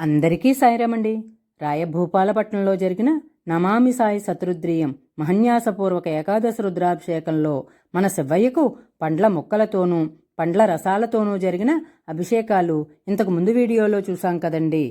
అందరికీ సాయిరామండి. రాయభూపాలపట్నంలో జరిగిన నమామి సాయి శతరుద్రీయం మహన్యాసపూర్వక ఏకాదశ రుద్రాభిషేకంలో మన శివయ్యకు పండ్ల మొక్కలతోనూ పండ్ల రసాలతోనూ జరిగిన అభిషేకాలు ఇంతకు ముందు వీడియోలో చూసాం కదండి.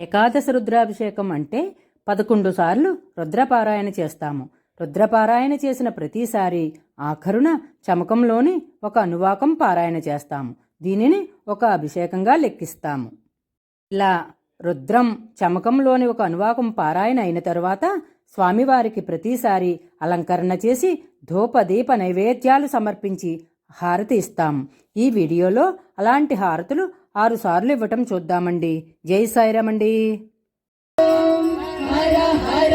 ఏకాదశ రుద్రాభిషేకం అంటే పదకొండు సార్లు రుద్రపారాయణ చేస్తాము. రుద్రపారాయణ చేసిన ప్రతిసారి ఆఖరున చమకంలోని ఒక అనువాకం పారాయణ చేస్తాము. దీనిని ఒక అభిషేకంగా లెక్కిస్తాము. ఇలా రుద్రం చమకంలోని ఒక అనువాకం పారాయణ అయిన తరువాత స్వామివారికి ప్రతిసారి అలంకరణ చేసి ధూపదీప నైవేద్యాలు సమర్పించి హారతి ఇస్తాం. ఈ వీడియోలో అలాంటి హారతులు ఆరుసార్లు ఇవ్వటం చూద్దామండి. జై సాయిరామండి. హర హర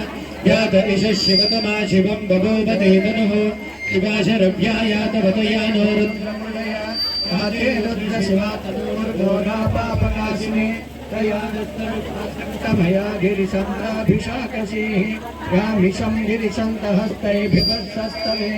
यातरिष शिवतमा शिवं बभूवतेतनुः शिवाशरभ्या नो शिवा भयाभिरिसन्ताभिषाकसीः यामिषं गिरिसन्तहस्तैभिभत्सस्तवे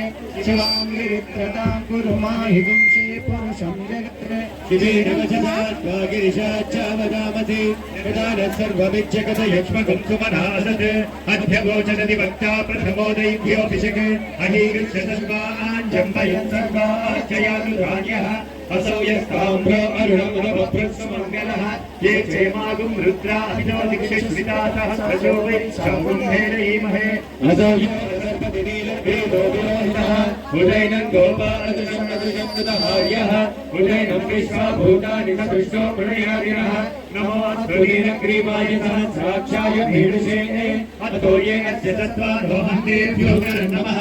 शिवां गिरित्रतां कुरु माहि पुंसे पुरुषं जगत्र। शिवेरवचनात्मा गिरिशाच्चावदामति प्रदानः सर्वविज्जगत यक्ष्मकं सुमनासत् अध्यवोचनति वक्ता प्रथमोदयिभ्योऽभिषक् अहीकृत्य सर्वाञ्जम्बयन् सर्वाश्चयानुराज्यः असौ यस्ताम्रो अरुणमुनवभृत्समङ्गलः ये क्षेमागुं रुद्राभिनो दिक्षिस्मिता सहस्रशो वै शम्भुं हेरयीमहे असौ सर्पतिनीलभेदो विरोहितः उदयनं गोपालदृशं नदृशं कृतहार्यः उदयनं विश्वा भूतानि सदृशो प्रणयार्यः नमो स्वरीरग्रीवाय सहस्राक्षाय भीडुषे अतो ये अस्य तत्त्वादोहन्तेभ्यो नमः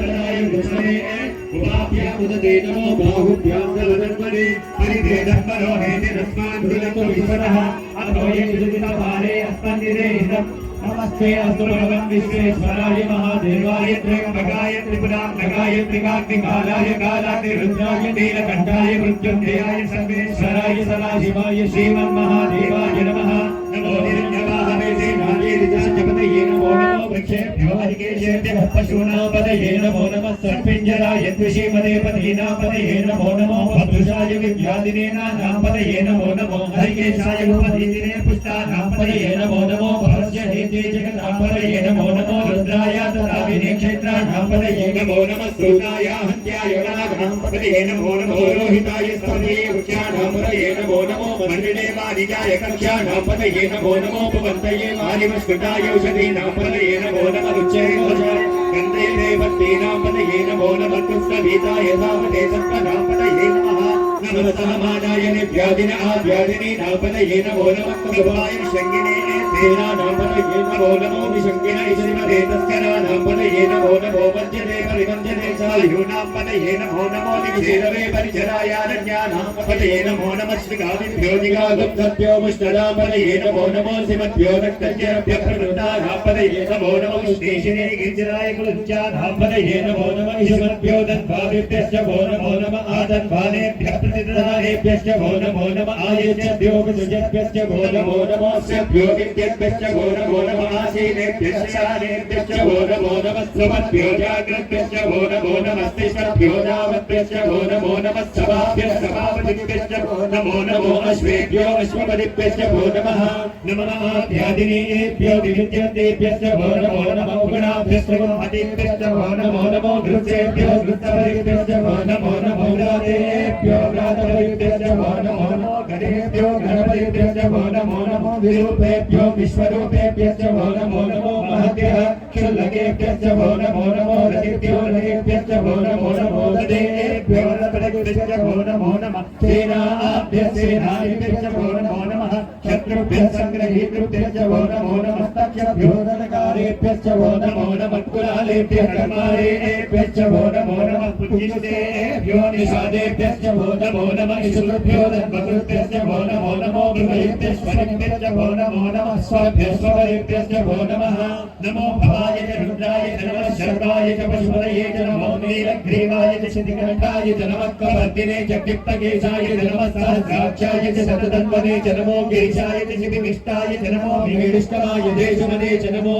उपाभ्या उदते नमो बाहुभ्यां दलदन्वने परिभेदः परो हेतिरस्मान् भृगतो विश्वतः अतो ये विदितपाले अस्मन्निदे इदम् नमस्ते अस्तु भगवन् विश्वेश्वराय महादेवाय त्र्यम्बकाय त्रिपुरान्तकाय त्रिकाग्निकालाय कालाग्निरुद्राय नीलकण्ठाय मृत्युञ्जयाय सर्वेश्वराय सदाशिवाय श्रीमन्महादेवाय नमः नमो निरञ्जवाहवे श्रीनागेरिजाजपतये नमो పశూనాపదయే నమో నమ సర్పింజరాయ ద్విషీమదే పదీనాపదయే నమో నమో భద్రుషాయ వివ్యాదినే నాపదయే నమో నమో హరికేశాయ ఉపదీదినే పుష్టానాపదయే నమో నమో శ్రీశ్రీ జగదాంబరయే నమో నమో రుద్రాయ తదావినే క్షేత్రాణాంబరయే నమో నమ సూతాయ హత్యాయోనాగాంబరయే నమో నమో రోహితాయ స్తమయే వృక్షాణాంబరయే నమో నమో మండలే వారిజాయ కక్ష్యాణాంబరయే నమో నమో పవంతయే వారివస్కృతాయౌషధీనాంబరయే నమో నమ రుచ్యే గంధే नमो नमः कृष्णभीताय धावते सत्पदापदये नमः नमः सहमानाय निव्यादिन आव्यादिने नापदये नमो नमः कृपाय शङ्गिने तेना नापदये नमो नमो विशङ्गिन श्रीमदे तस्करा नापदये नमो नमो वञ्जने परिवञ्जने चायुनापदये नमो नमो निक्षेरवे परिचरायारण्यानापदये नमो नमः श्रीकादिभ्यो निगागुप्तभ्यो मुष्टदापदये नमो नमो श्रीमद्भ्यो रक्तज्ञभ्य प्रवृत्तानापदये नमो नमो विष्णेशिने गिरिजराय कुलज्जानापदये नमो नमः श्रीमद्भ्यो दद्भाविभ्यश्च भो नमो नमः आदन्भानेभ्यः प्रतिदधानेभ्यश्च भो नमो नमः आयुष्यभ्यो विसृजभ्यश्च भो नमो नमो स्यभ्यो विद्यभ्यश्च भो नमो नमः आसीनेभ्यश्च शानेभ्यश्च भो नमो नमः स्वमद्भ्यो जाग्रभ्यश्च भो नमो नमस्तेश्वरभ्यो नामभ्यश्च भो नमो नमः सभाभ्यः सभापतिभ्यश्च भो नमो नमो अश्वेभ्यो अश्वपतिभ्यश्च भो नमः नमः ध्यादिनेभ्यो विविद्यन्तेभ्यश्च भो नमो नमो गुणाभ्यश्च गुणमतिभ्यश्च भो नमो नमो घृतेभ्यो घृतपतिभ्यश्च भो नमो नमो विरूपेभ्यो संग्रहीतृभ्यश्च वो नमो नमस्तभ्योदनकारेभ्यश्च वो नमो नमत्कुलालेभ्यः कर्मारेभ्यश्च वो नमो नमः पुञ्जितेभ्यो निषादेभ्यश्च वो नमो नमः इषुभ्यो धर्मकृभ्यश्च वो नमो नमो मृगेभ्यश्वरेभ्यश्च वो नमो नमः स्वाभ्यश्वरेभ्यश्च वो नमः नमो भवाय रुद्राय धर्मस्य शर्वाय च पशुपतये च नमो नीलग्रीवाय च शितिकण्ठाय च नमः कवर्दिने च पिप्पकेशाय च नमः सहस्राक्षाय च शतधन्वने च नमो गिरिशाय च शिबिविष्टाय च नमो मीडिष्टमाय देशमने च नमो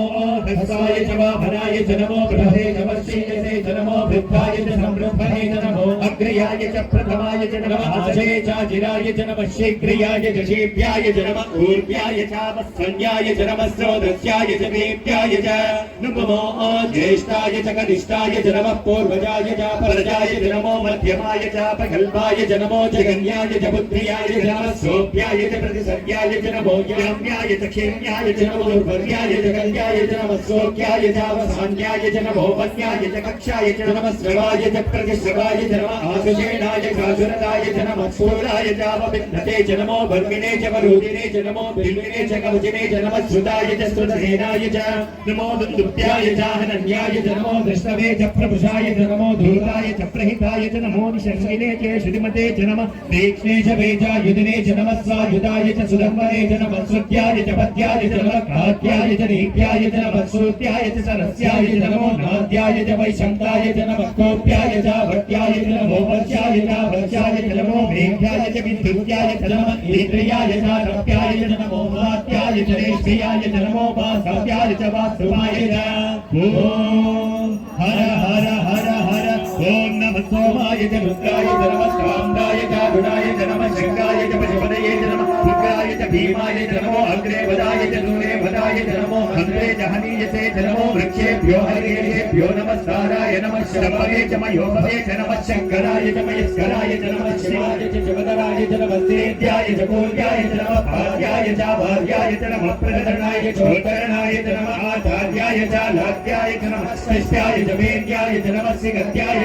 हस्ताय च वाभराय च नमो बृहदे च वर्षीयसे च नमो वृद्धाय च संवृद्धने च नमो अग्रयाय च प्रथमाय च नमः आशे चाजिराय च नमः शीघ्रियाय च शीभ्याय च नमः ऊर्ध्याय चापस्संज्ञाय च नमः स्रोदस्याय च वेद्याय च नमो ज्येष्ठाय च कनिष्ठाय च नमः पूर्वजाय च परजाय च नमो मध्यमाय च प्रगल्भाय च नमो जगन्याय च पुत्र्याय च नमः सोभ्याय च प्रतिसर्याय च नमो याम्याय च क्षेम्याय च नमो दुर्वर्याय च कल्याय च नमः सोक्याय च अवसान्याय च नमो वन्याय च कक्षाय च नमः श्रवाय च प्रतिश्रवाय च नमः आसुषेणाय च आसुरताय च नमः स्थूलाय च अपविघ्नते च नमो वर्मिणे च वरूदिने च नमो बिल्विने च कवचिने च नमः श्रुताय च श्रुतसेनाय च नमो दुन्दुभ्याय च हनन्याय च नमो दृष्टवे च प्रभुषाय च नमो धूताय च प्रहिताय च नमो च च नमः। च च नमः स्वायुधाय च च नमः श्रुत्याय च पद्याय च नमः खाद्याय च नीत्याय च च सरस्याय च नमो नाद्याय च वैशन्ताय च च भट्याय च नमो च च नमो मेघ्याय च विद्युत्याय च नमः इंद्रियाय च रप्याय च नमो मात्याय च रेष्ठियाय च नमो वासव्याय च वासुवाय च ॐ हर हर हर ఓం నమ సోమాయ చ రుద్రాయ చ నమ స్కాందాయ చ గుణాయ చ నమ శంకాయ చ పశుపదయే చ నమ ఉగ్రాయ చ భీమాయ చ నమో అగ్రే వదాయ చ నూనే వదాయ చ నమో హంద్రే చ హనీయసే చ నమో వృక్షేభ్యో హరిభ్యో నమస్కారాయ నమ శవే చ మయోభవే చ నమ శంకరాయ చ మయస్కరాయ చ నమ శివాయ చ శివదరాయ చ నమ సేద్యాయ చ కోల్యాయ చ నమ భార్యాయ చ భార్యాయ చ నమ ప్రదరణాయ చోకరణాయ చ నమ ఆచార్యాయ చ లాద్యాయ చ నమ శిష్యాయ చ మేద్యాయ చ నమ శ్రీగత్యాయ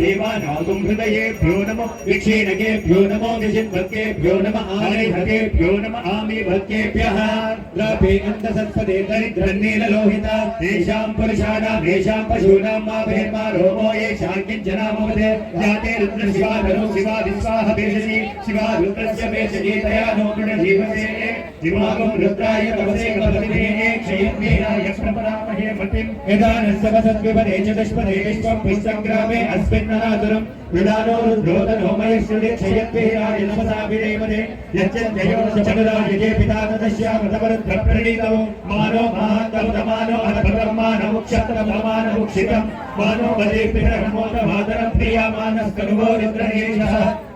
देवानागुं हृदयेभ्यो नमो विक्षीणकेभ्यो नमो नमः आनिभकेभ्यो नमः आमिभक्तेभ्यः द्रापे अन्तसत्पदे दरिद्रन्नीललोहिता तेषां पुरुषाणां येषां पशूनां मा भेर्मा रोमो येषां किञ्चनामवदे जाते रुद्रशिवा धनु शिवा विश्वाह शिवा रुद्रस्य तया नो दिमागं रुद्राय तवसे कवतिने क्षयन्वीराय प्रपरामहे मतिं यदा नस्तवसद्विपदे च दुष्पदे विश्वं पुस्तङ्ग्रामे अस्मिन्ननातुरं विदानो रुद्रोदनो मयश्रुते क्षयन्वीराय नमसा विदेवदे यच्चन्द्रयो चतुराय ये पिता तदस्यामृतवरुद्रप्रणीतौ मानो महान्तमुदमानो अनपदमानो क्षत्रममानो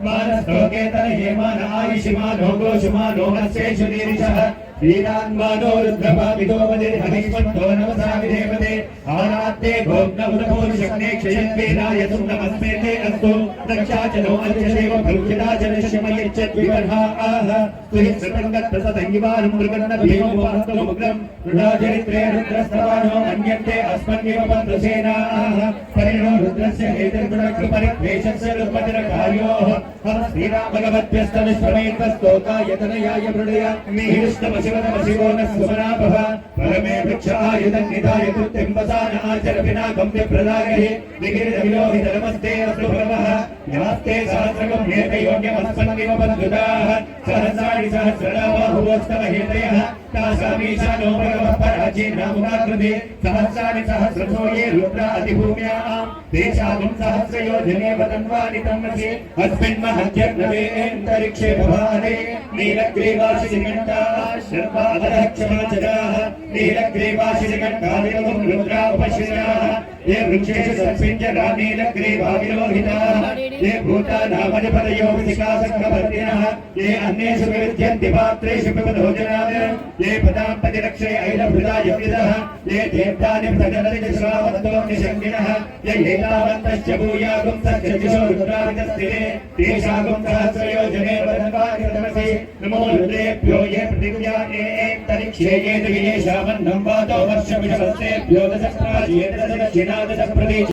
मानस्तोकेतर हेमान आयुषिमानोगोषुमानोहस्येषु नीरिषः वीरान्मानो रुद्रपापितो वदे हरिष्मन्तो नमसा विदेवते आरात्ते भोग्नमुदपूर्शक्ने क्षयन्वीराय तुं नमस्मेते अस्तु रक्षाचनो अर्चदेव भृक्षदाचनश्यमयच्चद्विवर्हा आह तुहि सतङ्गत्तसतङ्गिवानं मृगन्न भीमोपास्तमुग्रं रुडाचरित्रे रुद्रस्तवानो अन्यन्ते अस्मन्निव पन्थसेना आह परिणो रुद्र तस्य हेतुर्गुणकृपरिक्लेशस्य दुर्मतिरकार्योः हम श्रीरामभगवद्भ्यस्तनिष्प्रमेतस्तोकायतनयाय मृडय मीहिष्टमशिवनमशिवो न सुमनाभव परमे वृक्ष आयुधं निधाय कृत्तिम्बसान आचर विनाकं विप्रदागहि विगिरितविलोहित नमस्ते अस्तु भगवः नमस्ते सहस्रकं हेतयोग्यमस्मन्निव बन्धुताः सहस्राणि सहस्रनाबाहुवस्तमहेतयः तासामीशानो भगवः पराचीनामुदाकृति सहस्राणि सहस्रथो ये रुद्रा अधिभूम्याम् तेषागुं सहस्रयोजने वदन्वानि तन्मसि। अस्मिन् महत्यग्नवेन्तरिक्षे भवाने नीलग्रीवाशिनिकण्ठाः शर्वादः क्षमाचराः नीलग्रीवाशिनिकण्ठादिवं रुद्रा उपशिराः ये वृक्षेषु सस्मिञ्जरा नीलग्रीवाविलोहिताः ये भूतानामधिपतयो विशिखासङ्गवर्तिनः ये अन्येषु विविध्यन्ति पात्रेषु पिबधोजनात् ये पदां प्रतिरक्षे ऐलभृताय विदः ये देवतानि प्रजनति श्रावन्तो निशङ्गिनः ये एतावन्तश्च भूयागुं सत्यजिषो रुद्राविदस्थिरे तेषागुं सहस्रयोजने वदन्वानितमसि नमो रुद्रेभ्यो ये प्रतिज्ञाने तरिक्षे ये दिवियेषामन्नं वातो वर्षमिषवस्तेभ्यो दशप्राचीन दश दक्षिणा दश प्रदेश